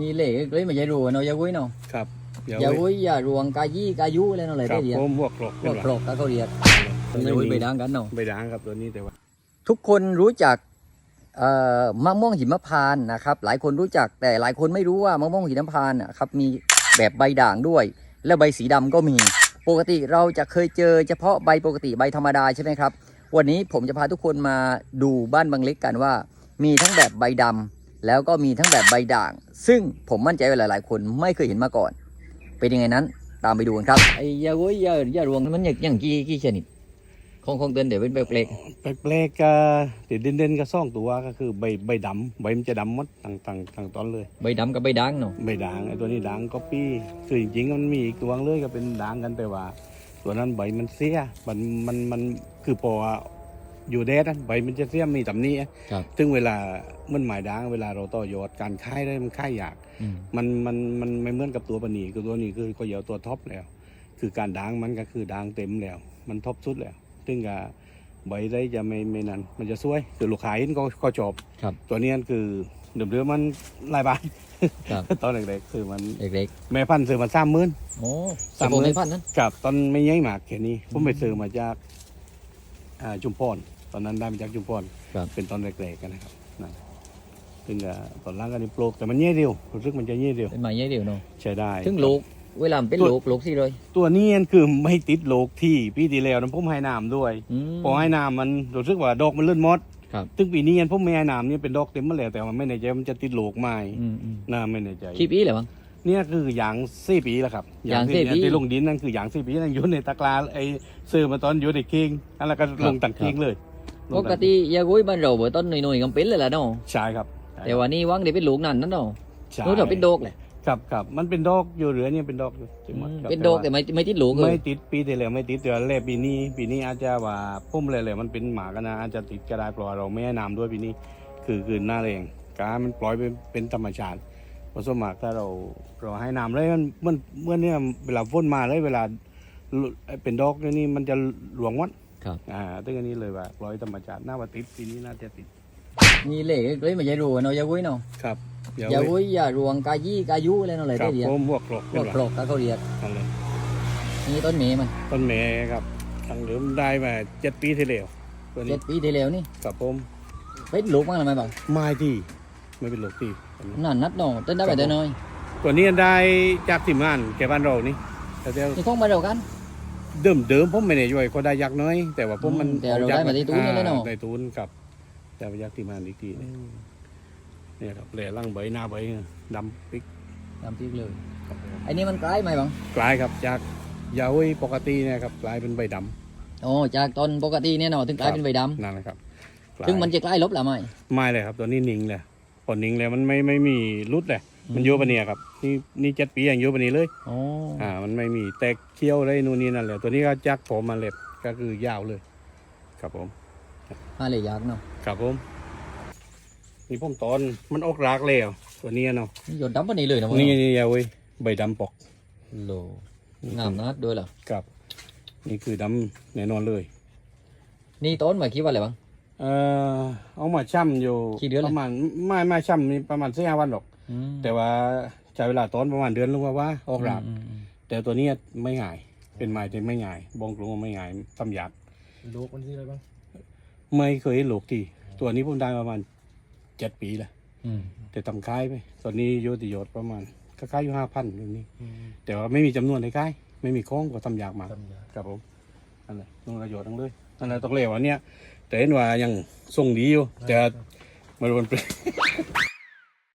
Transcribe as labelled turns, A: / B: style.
A: นี่เล่เลยไม่ใช่รัวเนาะอยาวุ้ยเนาะ
B: ครับเดี๋ยว
A: อยาวุ้ยอย่ารวงกายี่กายุอะไรเนาะอะไร
B: ครั
A: ได้
B: บ
A: เดียว
B: ผมพวกกรอก
A: พวกกรอกก็เขาเรียกอยาวุ้ยไปดังกันเนาะ
B: ใบด่างครับตัวนี้แต่ว่า
A: ทุกคนรู้จักเอ่อมะม่วงหิมพานต์นะครับ หลายคนรู้จักแต่หลายคนไม่รู้ว่ามะม่วงหิมพานต์นะครับมีแบบใบด่างด้วย และใบสีดำก็มี ปกติเราจะเคยเจอเฉพาะใบปกติใบธรรมดาใช่ไหมครับ วันนี้ผมจะพาทุกคนมาดูบ้านบางเล็กกันว่า มีทั้งแบบใบดำ แล้วก็มีทั้งแบบใบด่าง ซึ่งผมมั่นใจว่าหลาย ๆ คนไม่เคยเห็นมาก่อน เป็นยังไงนั้น ตามไปดูกันครับไอ้ยาโว้ยยายารวงมันอย่างอย่างกี่กี่ชนิดคงคงเดินเดี๋ยวเป็นเปลก
B: แปลกๆก็ติดเด่นๆก็ซ่องตัวก็คือใบใบดำใบมันจะดำหมดต่างต่างต่างตอนเลย
A: ใบดำกับใบด่างเนาะ
B: ใบด่างไอ้ตัวนี้ด่างก็ปี้คือจริงๆมันมีอีกตัวเลยก็เป็นด่างกันแต่ว่า ตัวนั้นใบมันเสียมันมันมันคือพอ อยู่แดดนะใบมันจะเสียมีตำหนี้
A: ครับ
B: ซึ่งเวลามันหมายด่างเวลาเราต่อยอดการค่ายได้มันค่ายยาก
A: อืม
B: มันมันมันไม่เหมือนกับตัวปนีคือตัวนี้คือก็เหยาตัวท็อปแล้ว คือการด่างมันก็คือด่างเต็มแล้ว มันท็อปสุดแล้ว ซึ่งก็ใบได้จะไม่ไม่นั้น มันจะสวยคือลูกค้าเห็นก็ก็จบ
A: ครับ
B: ตัวนี้คือเดิมเดิมๆมันหลายบาท
A: ครับ
B: ตอนเด็กๆคือมัน
A: เล็ก
B: แม่พันธุ์ซื้อมาสามหมื่น
A: ๆโอ้
B: สาม
A: สาม
B: หมื่น
A: ไม่พันนั้น
B: กับตอนไม่ย้ายหมากแค่นี้ผมไปซื้อมาจากอ่าจุมพร ตอนนั้นได้มาจากจุมพร
A: ครับ
B: เป็นตอนแรกๆกันนะครับนั่นซึ่งก็ตอนหล่างก็นี่โปรกแต่มันเย่เดียวรู้สึกมันจะเย่เดียว
A: เป็นไม้ใหญ่เดียวเนาะ
B: ใช้ได้
A: ถึงลูกเวลามันเป็นลูกลูกที่เลย
B: ตัวนี้อันคือไม่ติดโลกที่ปีที่แล้วนั้นผมให้น้ำด้วย
A: อืม
B: พอให้น้ำมันรู้สึกว่าดอกมันเลื่อนมด
A: ครับ
B: ซึ่งปีนี้อันผมไม่ให้น้ำนี่เป็นดอกเต็มมาแล้วแต่ว่าไม่แน่ใจว่ามันจะติดโลกไหม
A: อืมอืม
B: น่าไม่แน่ใจ
A: คลิปอีเหรอมั้ง
B: เนี่ยคืออย่างสี่ปีแล้วครับ
A: อย่างสี่ปี
B: ที่ลงดินนั่นคืออย่างสี่ปีนั่นอยู่ในตะกร้าไอ้ซื้อมาตอนอยู่ในคิงอันแล้วก็ลงตังคิงเลยล
A: ป
B: ง
A: ก
B: ตัง
A: ติยากุ้ยบ้านเราเบิดต้นหน่อยๆก็เป็นเลยล่ะเนาะ
B: ใช่ครับใช่
A: แต่ว่านี่หวังเดี๋ยวเป็นลูกนั่นนั่นเนาะ
B: ใช่
A: รู้แต่เป็นโดกเลย
B: ครับครับมันเป็นดอกอยู่เหลือเนี่ยเป็นดอกอยู่จริงหมดครับ
A: เป็นโดกแต่ไม่ไม่ติดลูกเล
B: ไม่
A: ย
B: ติดปีที่แล้วไม่ติดแต่ว่าแรกปีนี้ปีนี้อาจจะว่าพุ่มเลยเลยมันเป็นหมากันนะอาจจะติดก็ได้เพราะว่าเราไม่ให้น้ำด้วยปีนี้คือคือหน้าแรงการมันปล่อยเป็นเป็นธรรมชาติเพราะสวนมากถ้าเราเราให้น้ำเลยมันมันเมื่อเนี่ยเวลาฝนมาเลยเวลาเป็นดอกนี่มันจะหลวงวัด
A: ครับ
B: อ่าตึงอันนี้เลยว่าปล่อยธรรมชาติน่าว่าติดปีนี้น่าจะติด
A: นี่เล่เลยไม่ใช่รัวเนาะยากุ้ยเนาะ
B: ครับเดี๋ยว
A: อยาวุ้ยอย่ารวงกายี่กายุอะไรเนาะอะไร
B: ครั
A: ได้
B: บ
A: เดียว
B: ผมพวกกรอก
A: พวกกรอกก็เขาเรียก
B: นั่นเลย
A: นี่ต้นเมย์มัน
B: ต้นเมย์ครับทางเดิมได้มาเจ็ดปีที่แล้วตัว
A: เจ็
B: นี้
A: ดปีที่แล้วนี่
B: กับผม
A: เป็นลูกมั้งทำไมบ้าง
B: ไม้ที่ไม่เป็นหลกที่
A: นั่นนัดเนาะต้นได้แบบน้อย
B: ตัวนี้ได้จากทีมงานแกบ้านเรานี่แต่เดี๋ยว
A: นี่ของมาเรากัน
B: เดิมเดิมผมไม่ได้ย่อยก็ได้ยักษ์น้อย แต่ว่าผมมัน
A: อืมแต่เราได้มาที่ตูนนี่แหละเนาะ
B: อ่ในตูนกับ แต่ว่ายักษ์ทีมงานอีกทีหนึ่งเนี่ยครับแหล่ล่างใบหน้าใบดำปิ๊ก
A: ตามที่เลย
B: ครับผม
A: ไอ้นี่มันคล้ายไหมบ้าง
B: กลายครับจากยาวไปกติเนี่ยครับกลายเป็นใบด
A: โอ้จากต้นปกติเนี่ยเนาะถึงกลายเป็นใบดำ
B: นั่นนะครับกลายำ
A: ซึ่งมันจะใกล้ลบหรือไม่
B: ไม่เลยครับ ตัวนี้นิ่งเลยพอนิ่งเลยมันไม่ไม่มีรุดเลย มันโยปะเนี่ยครับ นี่นี่เจ็ดปีอย่างโยปะนี้เลย
A: โอ้
B: อ่า มันไม่มีแตกเคี้ยวอะไรนู่นนี่นั่นแหละตัวนี้ก็จักผมมาเล็บก็คือยาวเลย ครับผม
A: อะไรยากเนาะ
B: ครับผมนี่ผมตอนมันออกรากแล้วตัวเนี้ยเนาะ
A: นี่หยดดำปะนี่เลยนะ
B: นี่นี่เอาไว้ยใบดำปอก
A: โลงามนัดด้วยเหรอ
B: ครับ นี่คือดำแน่นอนเลย
A: นี่ต้นหมายคิดว่าอะไรบ้าง
B: เอ่อเอามาช่ำอยู่
A: กี่เดือน
B: ป
C: lah.
A: ละ
B: ระมาณไม่ไม่ช่ำนี่ประมาณสี่ห้าวันหรอก
A: อืม
B: แต่ว่าใช้เวลาตอนประมาณเดือนหรือว่าว่าออกราก
A: อืมอืม
B: แต่ตัวเนี้ยไม่ง่าย เป็นไม้ที่ไม่ง่ายบองกลงว่าไม่ง่ายตำหยาด
C: ลูกมันที่อะไรบ้าง
B: ไม่เคยเห็นโลกที่ตัวนี้ผมได้ประมาณเจ็ดปีแล้ว
A: อืม
B: แต่ทำค่ายไปตอนนี้โยติโยตประมาณก็ค่ายอยู่ห้าพันตรงนี้ แต่ว่าไม่มีจำนวนในค่ายไม่มีโค้งก็ทำยากมาก
C: ตำยา
B: ครับผมนั่นแหละนุ่งประโยชน์ทั้งเลยนั่นแหละต้องเรียกว่าเนี่ยแต่เห็นว่ายังทรงดีอยู่แต่มาโดนเปล